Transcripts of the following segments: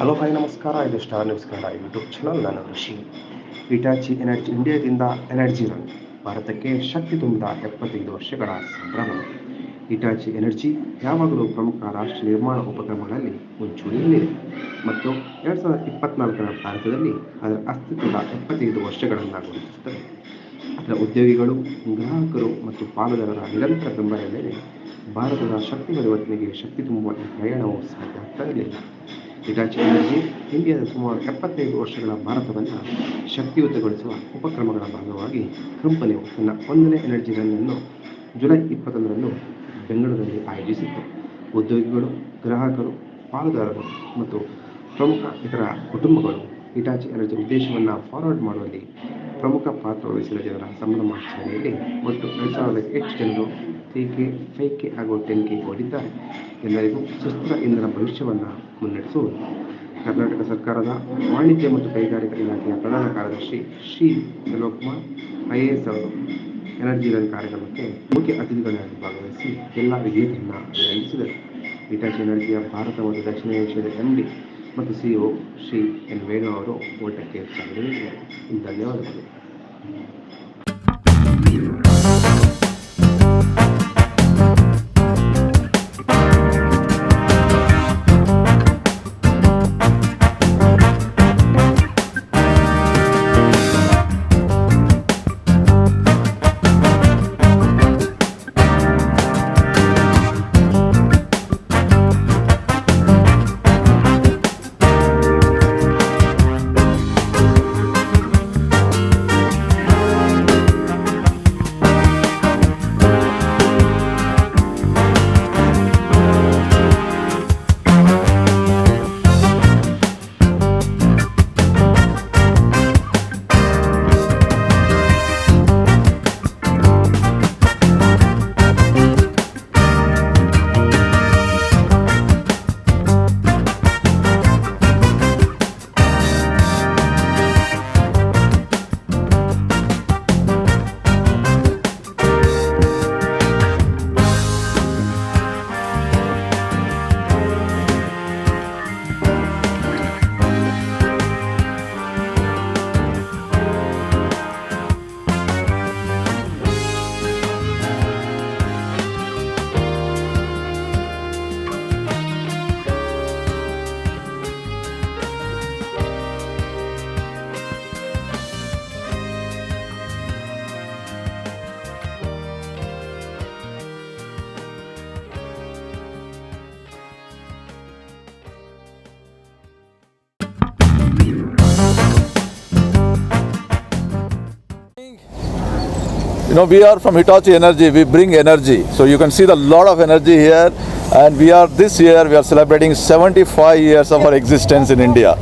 Hello hi ನಮಸ್ಕಾರ. ಇದು star news Kannada YouTube channel ನಾನು ಋಷಿ ಇಟಾಚಿ ಎನರ್ಜಿ ಇಂಡಿಯಾದಿಂದ ಎನರ್ಜಿ ರನ್ ಭಾರತಕ್ಕೆ ಶಕ್ತಿ ತುಂಬಿದ ಎಪ್ಪತ್ತೈದು ವರ್ಷಗಳ ಸಂಭ್ರಮ. ಇಟಾಚಿ ಎನರ್ಜಿ ಯಾವಾಗಲೂ ಪ್ರಮುಖ ರಾಷ್ಟ್ರ ನಿರ್ಮಾಣ ಉಪಕ್ರಮಗಳಲ್ಲಿ ಮುಂಚೂಣಿಯಲ್ಲಿದೆ ಮತ್ತು ಎರಡು ಸಾವಿರದ ಇಪ್ಪತ್ನಾಲ್ಕರ ಭಾರತದಲ್ಲಿ ಅದರ ಅಸ್ತಿತ್ವದ ಎಪ್ಪತ್ತೈದು ವರ್ಷಗಳನ್ನು ಗುರುತಿಸುತ್ತದೆ. ಅದರ ಉದ್ಯೋಗಿಗಳು, ಗ್ರಾಹಕರು ಮತ್ತು ಪಾಲುದಾರರ ನಿರಂತರ ಬೆಂಬಲ ಮೇಲೆ ಭಾರತದ ಶಕ್ತಿ ಪರಿವರ್ತನೆಗೆ ಶಕ್ತಿ ತುಂಬುವ ಈ ಪ್ರಯಾಣವು ಸಾಧ್ಯ ಆಗ್ತಾ ಇರಲಿಲ್ಲ ಎನರ್ಜಿ, ಇಂಡಿಯಾದ ಸುಮಾರು ಎಪ್ಪತ್ತೈದು ವರ್ಷಗಳ ಭಾರತವನ್ನು ಶಕ್ತಿಯುತಗೊಳಿಸುವ ಉಪಕ್ರಮಗಳ ಭಾಗವಾಗಿ ಕಂಪನಿಯು ತನ್ನ ಒಂದನೇ ಎನರ್ಜಿ ರನ್ನನ್ನು ಜುಲೈ ಇಪ್ಪತ್ತೊಂದರಂದು ಬೆಂಗಳೂರಿನಲ್ಲಿ ಆಯೋಜಿಸಿತ್ತು. ಉದ್ಯೋಗಿಗಳು, ಗ್ರಾಹಕರು, ಪಾಲುದಾರರು ಮತ್ತು ಪ್ರಮುಖ ಇತರ ಕುಟುಂಬಗಳು ಹಿಟಾಚಿ ಎನರ್ಜಿ ಉದ್ದೇಶವನ್ನು ಫಾರ್ವರ್ಡ್ ಮಾಡುವಲ್ಲಿ ಪ್ರಮುಖ ಪಾತ್ರ ವಹಿಸಿದ ಜನರ ಸಂಭ್ರಮಾಚರಣೆಯಲ್ಲಿ ಒಟ್ಟು ಎರಡು ಸಾವಿರದ ಹೆಚ್ಚು ಜನರು ತ್ರೀ ಕೆ ಹಾಗೂ ಟೆನ್ ಕೆ ಓಡಿದ್ದಾರೆ ಎಲ್ಲರಿಗೂ ಸುಸ್ಥಿರ ಇಂಧನ ಭವಿಷ್ಯವನ್ನು ಮುನ್ನಡೆಸುವುದು ಕರ್ನಾಟಕ ಸರ್ಕಾರದ ವಾಣಿಜ್ಯ ಮತ್ತು ಕೈಗಾರಿಕಾ ಇಲಾಖೆಯ ಪ್ರಧಾನ ಕಾರ್ಯದರ್ಶಿ Shri Kumar I A S ಅವರು ಎನರ್ಜಿ ರನ್ ಕಾರ್ಯಕ್ರಮಕ್ಕೆ ಮುಖ್ಯ ಅತಿಥಿಗಳಾಗಿ ಭಾಗವಹಿಸಿ ಎಲ್ಲ ವಿಜೇತರನ್ನು ಅಭಿನಂದಿಸಿದರು ಹಿಟಾಚಿ ಎನರ್ಜಿಯ ಭಾರತ ಮತ್ತು ದಕ್ಷಿಣ ಏಷ್ಯಾದ ಎಂ ಡಿ ಮತ್ತು C O Shri N Venu ಅವರು ಓಟಕ್ಕೆ ಧನ್ಯವಾದಗಳು. Know, we are from Hitachi Energy. We bring energy. So you can see the lot of energy here. And we are this year we are celebrating 75 years of our existence in India.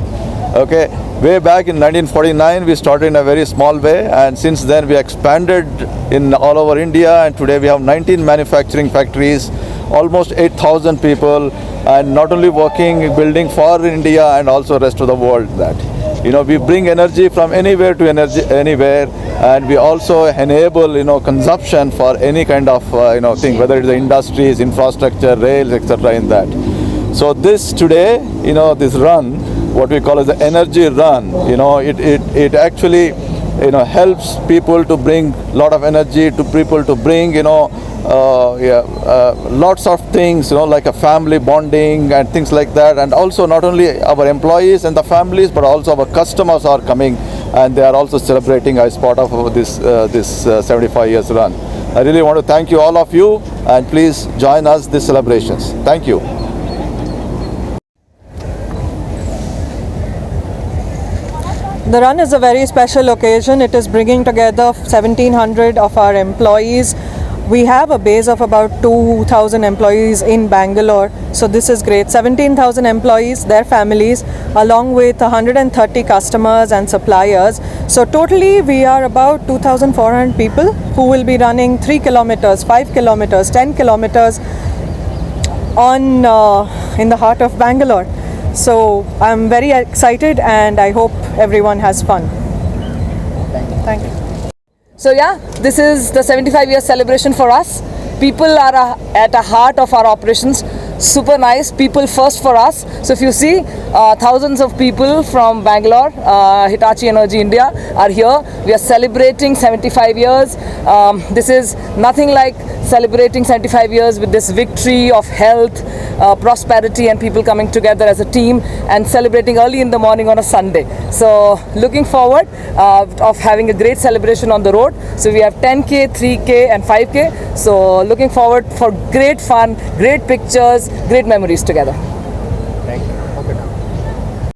Okay, way back in 1949 we started in a very small way, and since then we expanded in all over India. And today we have 19 manufacturing factories, almost 8,000 people, and not only working building for India and also rest of the world. That you know we bring energy from anywhere to energy anywhere and we also enable you know consumption for any kind of uh, you know thing whether it's the industries infrastructure rails etc in that. So this today you know this run what we call as the energy run you know it it, it actually you know helps people to bring lot of energy to people to bring you know uh, yeah, uh, lots of things you know like a family bonding and things like that and also not only our employees and the families but also our customers are coming and they are also celebrating as part of this uh, this uh, 75 years run i really want to thank you all of you and please join us these celebrations thank you The run is a very special occasion. It is bringing together 1700 of our employees. We have a base of about 2000 employees in Bangalore, so this is great. 17,000 employees, their families, along with 130 customers and suppliers. So, totally, we are about 2,400 people who will be running 3 kilometers, 5 kilometers, 10 kilometers on uh, in the heart of Bangalore. So I'm very excited and I hope everyone has fun. Thank you. So yeah, this is the 75 year celebration for us. People are uh, at the heart of our operations. super nice. People first for us. So if you see, uh, thousands of people from Bangalore, uh, Hitachi Energy India are here. We are celebrating 75 years. Um, this is nothing like celebrating 75 years with this victory of health, uh, prosperity, and people coming together as a team and celebrating early in the morning on a Sunday. So looking forward uh, of having a great celebration on the road. So we have 10k, 3k, and 5k. So looking forward for great fun, great pictures, great memories together.